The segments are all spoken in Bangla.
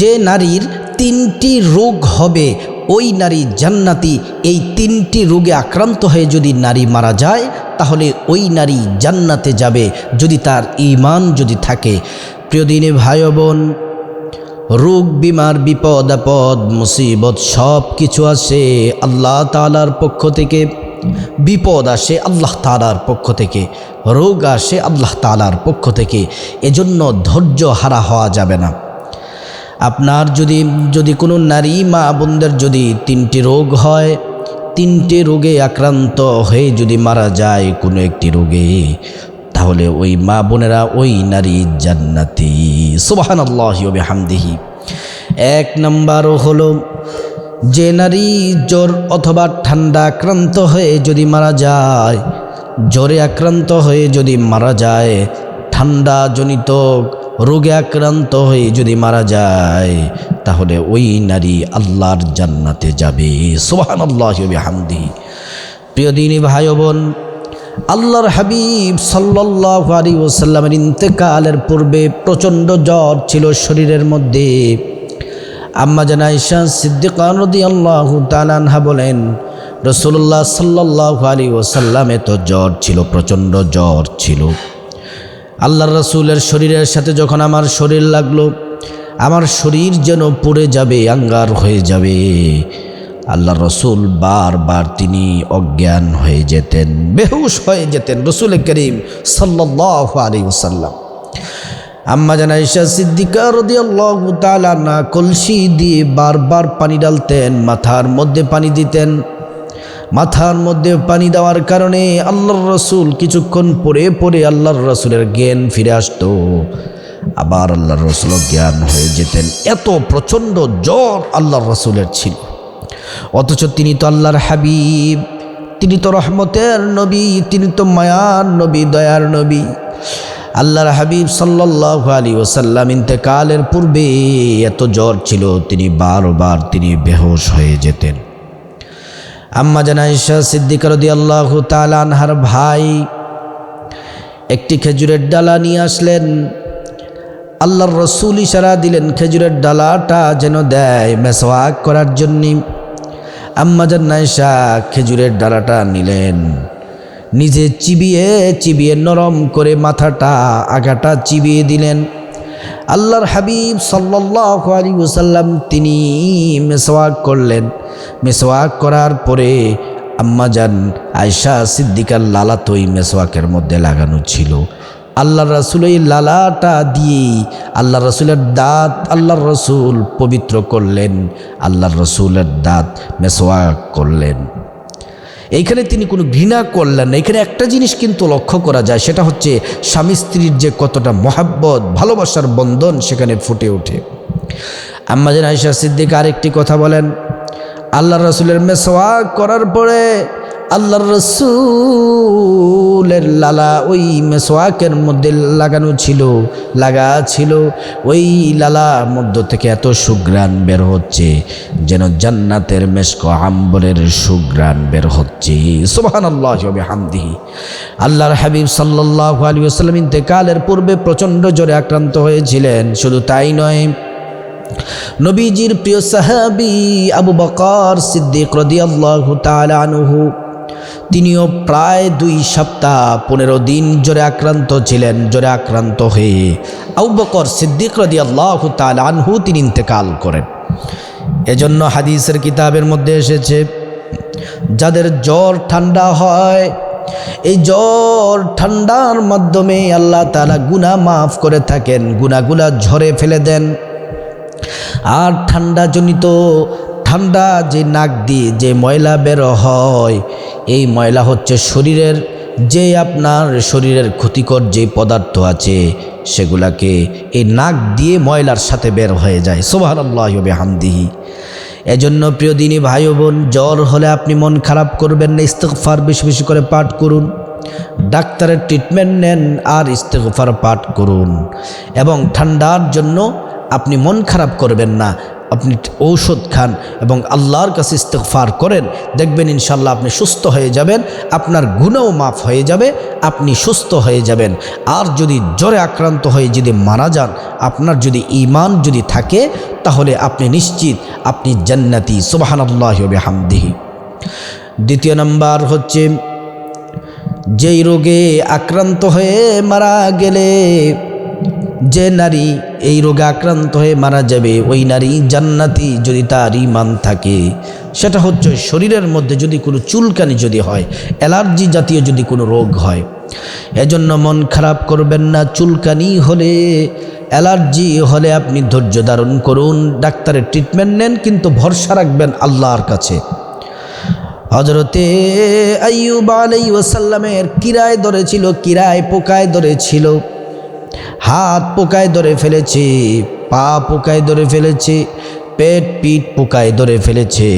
যে নারীর তিনটি রোগ হবে, ওই নারী জান্নাতি। এই তিনটি রোগে আক্রান্ত হয়ে যদি নারী মারা যায়, তাহলে ওই নারী জান্নাতে যাবে, যদি তার ইমান যদি থাকে। প্রিয় দিনে ভাই বোন, রোগ, বিমার বিপদ, আপদ, মুসিবত সব কিছু আসে আল্লাহ তালার পক্ষ থেকে। বিপদ আসে আল্লাহ তালার পক্ষ থেকে। রোগ আসে আল্লাহ তালার পক্ষ থেকে। এজন্য ধৈর্য হারা হওয়া যাবে না। আপনার যদি যদি কোনো নারী মা বোনদের যদি তিনটি রোগ হয়, তিনটি রোগে আক্রান্ত হয়ে যদি মারা যায় কোনো একটি রোগে, তাহলে ওই মা বোনেরা ওই নারী জান্নাতি। সুবাহান হামদিহি এক নাম্বার হলো, যে নারী জ্বর অথবা ঠান্ডা আক্রান্ত হয়ে যদি মারা যায়, জ্বরে আক্রান্ত হয়ে যদি মারা যায় ঠান্ডা জনিত রোগে আক্রান্ত হয়ে যদি মারা যায়, তাহলে ওই নারী আল্লাহর জান্নাতে যাবে। সোহান আল্লাহ প্রিয় দিনী ভাই বোন, আল্লাহর হাবিব সাল্লাহ আলী ওসাল্লামের ইন্তেকালের পূর্বে প্রচণ্ড জ্বর ছিল শরীরের মধ্যে। আম্মা জানা ঈশা সিদ্দিকান রদি আল্লাহ তালানহা বলেন রসুল্লাহ সাল্লাহ আলী ওসাল্লামে তো জ্বর ছিল, প্রচণ্ড জ্বর ছিল। আল্লাহর রসুলের শরীরের সাথে যখন আমার শরীর লাগল, আমার শরীর যেন পড়ে যাবে, আঙ্গার হয়ে যাবে। আল্লাহ রসুল বারবার তিনি অজ্ঞান হয়ে যেতেন, বেহুশ হয়ে যেতেন রসুল করিম সাল্লাহ আলী ওসাল্লাম আম্মা জানা ঈশা সিদ্দিকা রদি আল্লাহ না কলসি দিয়ে বারবার পানি ডালতেন মাথার মধ্যে পানি দিতেন। মাথার মধ্যে পানি দেওয়ার কারণে আল্লাহর রসুল কিছুক্ষণ পরে পরে আল্লাহর রসুলের জ্ঞান ফিরে আসতো। আবার আল্লাহর রসুল জ্ঞান হয়ে যেতেন। এত প্রচণ্ড জ্বর আল্লাহর রসুলের ছিল। অথচ তিনি তো আল্লাহর হাবিব। তিনি তো রহমতের নবী। তিনি তো মায়ার নবী, দয়ার নবী। আল্লাহর হাবিব সাল্লাহ আলী ওসাল্লাম ইন্তেকালের পূর্বে এত জ্বর ছিল, তিনি বারবার তিনি বেহোশ হয়ে যেতেন। আম্মা জানাইশা সিদ্দিকারদি আল্লাহ তালানহার ভাই একটি খেজুরের ডালা নিয়ে আসলেন। আল্লাহর রসুল ইশারা দিলেন, খেজুরের ডালাটা যেন দেয় মেসওয়াক করার জন্যে। আম্মা জান্নাইশা খেজুরের ডালাটা নিলেন। নিজে চিবিয়ে চিবিয়ে নরম করে মাথাটা, আগাটা চিবিয়ে দিলেন। আল্লাহর হাবিব সাল্লাহ আলী ওসাল্লাম তিনি মেসওয়াক করলেন। মেসওয়াক করার পরে আম্মাজান আয়সা সিদ্দিকার লালা তো ওই মেসওয়াকের মধ্যে লাগানো ছিল। আল্লাহ রসুল এই লালাটা দিয়েই আল্লাহ রসুলের দাঁত আল্লাহর রসুল পবিত্র করলেন। আল্লাহর রসুলের দাঁত মেসওয়াক করলেন। এইখানে তিনি কোনো ঘৃণা করলেন না। এখানে একটা জিনিস কিন্তু লক্ষ্য করা যায়, সেটা হচ্ছে স্বামী স্ত্রীর যে কতটা মহাব্বত, ভালোবাসার বন্ধন সেখানে ফুটে ওঠে। আম্মাজান আয়সা সিদ্দিক আরেকটি কথা বলেন আল্লাহ রসুলের মেসোয়া করার পরে আল্লাহর রসুলের লালা ওই মেসোয়াকের মধ্যে লাগানো ছিল, লাগা ছিল। ওই লালা মধ্য থেকে এত সুগ্রাণ বের হচ্ছে যেন জান্নাতের মেশক আম্বরের সুগ্রাণ বের হচ্ছে। সোহান আল্লাহ হামদিহি আল্লাহর হাবিব সাল্লাহ আলী আসসালাম ইন্তেকালের পূর্বে প্রচণ্ড জ্বরে আক্রান্ত হয়েছিলেন, শুধু তাই নয়, নবীজির প্রিয় সাহাবি আবু বকর সিদ্দিক রদিয়াল্লাহু তাআলা আনহু তিনিও প্রায় দুই সপ্তাহ পনেরো দিন জ্বরে আক্রান্ত ছিলেন, জ্বরে আক্রান্ত হয়ে আউবকর বকর সিদ্দিক রদিয়াল্লাহু তাআলা আনহু তিনি ইন্তেকাল করেন। এজন্য হাদিসের কিতাবের মধ্যে এসেছে, যাদের জ্বর ঠান্ডা হয়, এই জ্বর ঠান্ডার মাধ্যমে আল্লাহ তালা গুনা মাফ করে থাকেন গুনাগুলা ঝরে ফেলে দেন। আর ঠান্ডাজনিত ঠান্ডা যে নাক দিয়ে যে ময়লা বের হয়, এই ময়লা হচ্ছে শরীরের যে আপনার শরীরের ক্ষতিকর যে পদার্থ আছে, সেগুলাকে এই নাক দিয়ে ময়লার সাথে বের হয়ে যায়। সোভার আল্লাহ হামদিহি এজন্য প্রিয় দিনী ভাই বোন, জ্বর হলে আপনি মন খারাপ করবেন না ইস্তফার বেশি বেশি করে পাঠ করুন। ডাক্তারের ট্রিটমেন্ট নেন আর ইস্তেগফার পাঠ করুন। এবং ঠান্ডার জন্য আপনি মন খারাপ করবেন না আপনি ঔষধ খান এবং আল্লাহর কাছে ইস্তেকফার করেন, দেখবেন ইনশাল্লাহ আপনি সুস্থ হয়ে যাবেন, আপনার গুণও মাফ হয়ে যাবে, আপনি সুস্থ হয়ে যাবেন। আর যদি জ্বরে আক্রান্ত হয়ে যদি মারা যান, আপনার যদি ইমান যদি থাকে, তাহলে আপনি নিশ্চিত আপনি জান্নাতি সুবাহান্লাহ হামদিহি দ্বিতীয় নাম্বার হচ্ছে, যেই রোগে আক্রান্ত হয়ে মারা গেলে যে নারী এই রোগে আক্রান্ত হয়ে মারা যাবে, ওই নারী জান্নাতি যদি তার ইমান থাকে। সেটা হচ্ছে শরীরের মধ্যে যদি কোনো চুলকানি যদি হয়, অ্যালার্জি জাতীয় যদি কোনো রোগ হয়, এজন্য মন খারাপ করবেন না। চুলকানি হলে, অ্যালার্জি হলে আপনি ধৈর্য ধারণ করুন। ডাক্তারের ট্রিটমেন্ট নেন, কিন্তু ভরসা রাখবেন আল্লাহর কাছে। হজরতে আইয়ুব আলাই ওসাল্লামের কিরায় ধরেছিল, কিরায় পোকায় ধরেছিল। হাত পোকায় ধরে ফেলেছে, পা পোকায় ধরে ফেলেছে, পেট, পিঠ পোকায় ধরে ফেলেছে।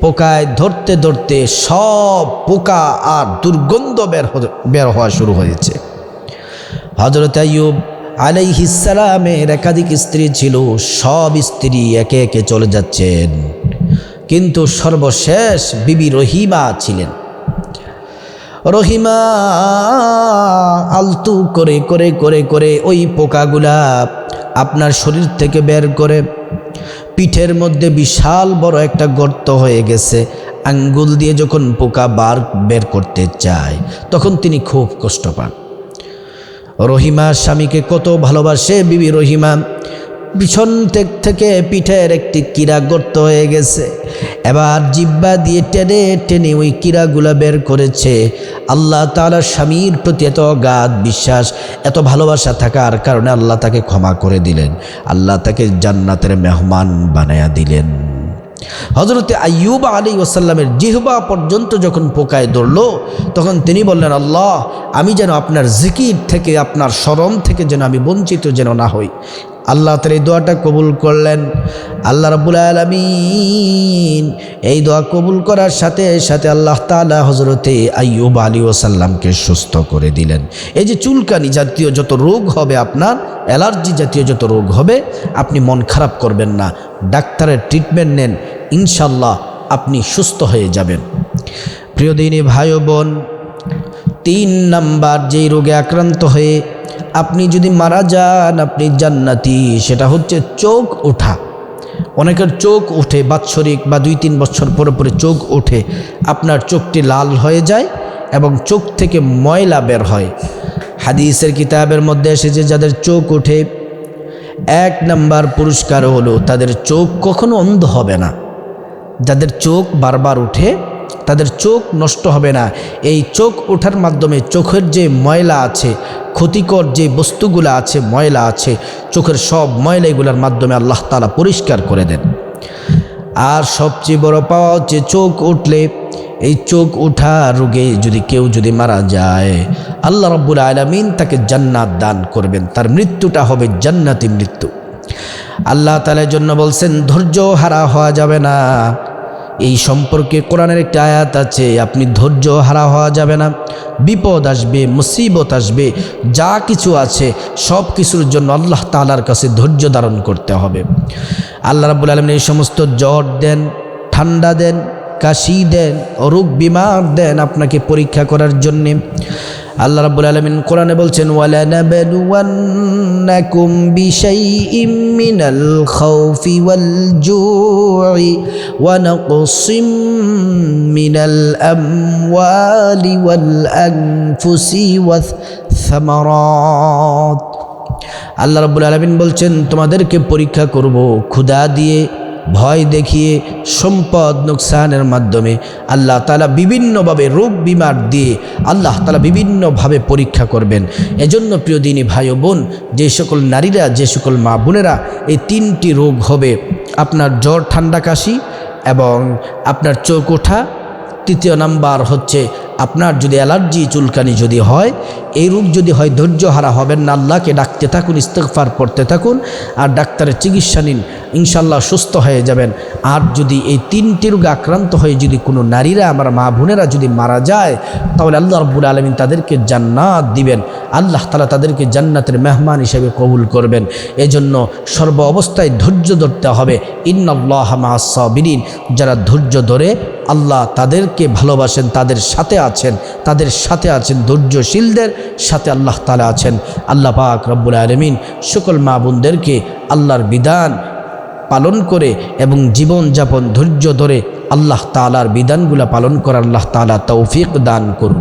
পোকায় ধরতে ধরতে সব পোকা আর দুর্গন্ধ বের বের হওয়া শুরু হয়েছে। হজরত আইয়ুব আলাইহিসালামের একাধিক স্ত্রী ছিল, সব স্ত্রী একে একে চলে যাচ্ছেন। কিন্তু সর্বশেষ বিবি রহিমা ছিলেন। রহিমা, আলতু করে করে করে করে ওই পোকাগুলা আপনার শরীর থেকে বের করে পিঠের মধ্যে বিশাল বড় একটা গর্ত হয়ে গেছে। আঙ্গুল দিয়ে যখন পোকা বার, বের করতে চায়, তখন তিনি খুব কষ্ট পান। রহিমা স্বামীকে কত ভালোবাসে, বিবি রহিমা। পিছন থেকে পিঠের একটি কিরা গর্ত হয়ে গেছে। এবার জিব্বা দিয়ে টেনে টেনে ওই কিরাগুলা বের করেছে। আল্লাহ তালা স্বামীর প্রতি এত অগাধ বিশ্বাস, এত ভালোবাসা থাকার কারণে আল্লাহ তাকে ক্ষমা করে দিলেন। আল্লাহ তাকে জান্নাতের মেহমান বানায়া দিলেন। হজরতে আইয়ুব আলী ওসাল্লামের জিহবা পর্যন্ত যখন পোকায় ধরল, তখন তিনি বললেন, আল্লাহ, আমি যেন আপনার জিকির থেকে, আপনার স্মরণ থেকে যেন আমি বঞ্চিত যেন না হই। আল্লাহ তার এই দোয়াটা কবুল করলেন। আল্লাহ রাবুল আলমিন এই দোয়া কবুল করার সাথে সাথে আল্লাহ তালা হজরতে আইয়ুব আলী ওসাল্লামকে সুস্থ করে দিলেন। এই যে চুলকানি জাতীয় যত রোগ হবে আপনার, অ্যালার্জি জাতীয় যত রোগ হবে, আপনি মন খারাপ করবেন না। ডাক্তারের ট্রিটমেন্ট নেন ইনশাল্লাহ আপনি সুস্থ হয়ে যাবেন। প্রিয় দিনী ভাই বোন, তিন নাম্বার যেই রোগে আক্রান্ত হয়ে আপনি যদি মারা যান, আপনি জান্নাতি। সেটা হচ্ছে চোখ ওঠা। অনেকের চোখ ওঠে বাৎসরিক বা দুই তিন বছর পরে পরে চোখ ওঠে। আপনার চোখটি লাল হয়ে যায় এবং চোখ থেকে ময়লা বের হয়। হাদিসের কিতাবের মধ্যে এসেছে, যাদের চোখ ওঠে, এক নাম্বার পুরস্কার হলো তাদের চোখ কখনো অন্ধ হবে না। যাদের চোখ বারবার উঠে তাদের চোখ নষ্ট হবে না। এই চোখ ওঠার মাধ্যমে চোখের যে ময়লা আছে, ক্ষতিকর যে বস্তুগুলো আছে, ময়লা আছে, চোখের সব ময়লা এগুলোর মাধ্যমে আল্লাহ তালা পরিষ্কার করে দেন। আর সবচেয়ে বড় পাওয়া হচ্ছে চোখ উঠলে। এই চোখ ওঠা রোগে যদি কেউ যদি মারা যায়, আল্লাহ রব্বুল আলমিন তাকে জান্নাত দান করবেন। তার মৃত্যুটা হবে জান্নাতি মৃত্যু। আল্লাহ তালের জন্য বলছেন, ধৈর্য হারা হওয়া যাবে না। এই সম্পর্কে কোরআনের একটি আয়াত আছে, আপনি ধৈর্য হারা হওয়া যাবে না, বিপদ আসবে, মুসিবত আসবে, যা কিছু আছে সব কিছুর জন্য আল্লাহ তালার কাছে ধৈর্য ধারণ করতে হবে। আল্লাহ রাবুল আলমিন এই সমস্ত জ্বর দেন, ঠান্ডা দেন, কাশি দেন রোগ বিমার দেন আপনাকে পরীক্ষা করার জন্যে। আল্লাহ রাব্বুল আলামিন কোরআনে বলছেন ওয়ালা নাবালুওয়ান্নাকুম বিশাইইম মিনাল খাউফি ওয়াল জু'i ওয়া নাকসিম মিনাল আমওয়ালি ওয়াল আনফুসি ওয়াথ থামারাত আল্লাহ রাব্বুল আলামিন বলছেন, তোমাদেরকে পরীক্ষা করব, ক্ষুধা দিয়ে ভয় দেখিয়ে সম্পদ নোকসানের মাধ্যমে আল্লাহ তালা বিভিন্নভাবে রোগ বিমার দিয়ে আল্লাহ তালা বিভিন্নভাবে পরীক্ষা করবেন। এজন্য প্রিয় দিনী ভাই বোন, যে সকল নারীরা, যে সকল মা বোনেরা এই তিনটি রোগ হবে, আপনার জ্বর, ঠান্ডা, কাশি এবং আপনার চোখ, ওঠা। তৃতীয় নাম্বার হচ্ছে আপনার যদি অ্যালার্জি, চুলকানি যদি হয়, এই রোগ যদি হয় ধৈর্য হারা হবেন না, আল্লাহকে ডাকতে থাকুন ইস্তফার পড়তে থাকুন, আর ডাক্তারের চিকিৎসা নিন। ইনশাল্লাহ সুস্থ হয়ে যাবেন। আর যদি এই তিনটি রোগে আক্রান্ত হয়ে যদি কোনো নারীরা, আমার মা বোনেরা যদি মারা যায়, তাহলে আল্লাহ রব্বুল আলমিন তাদেরকে জান্নাত দিবেন। আল্লাহ তালা তাদেরকে জান্নাতের মেহমান হিসেবে কবুল করবেন। এজন্য সর্ব অবস্থায় ধৈর্য ধরতে হবে। ইন্নআল্লাহ মাসাবিরিন যারা ধৈর্য ধরে আল্লাহ তাদেরকে ভালোবাসেন, তাদের সাথে আছেন, তাদের সাথে আছেন ধৈর্যশীলদের সাথে আল্লাহ তালা আছেন। আল্লাহ পাক রব্বুল আলমিন সকল মা বোনদেরকে আল্লাহর বিধান পালন করে এবং জীবনযাপন ধৈর্য ধরে আল্লাহ তালার বিধানগুলা পালন করার আল্লাহ তালা তৌফিক দান করুন।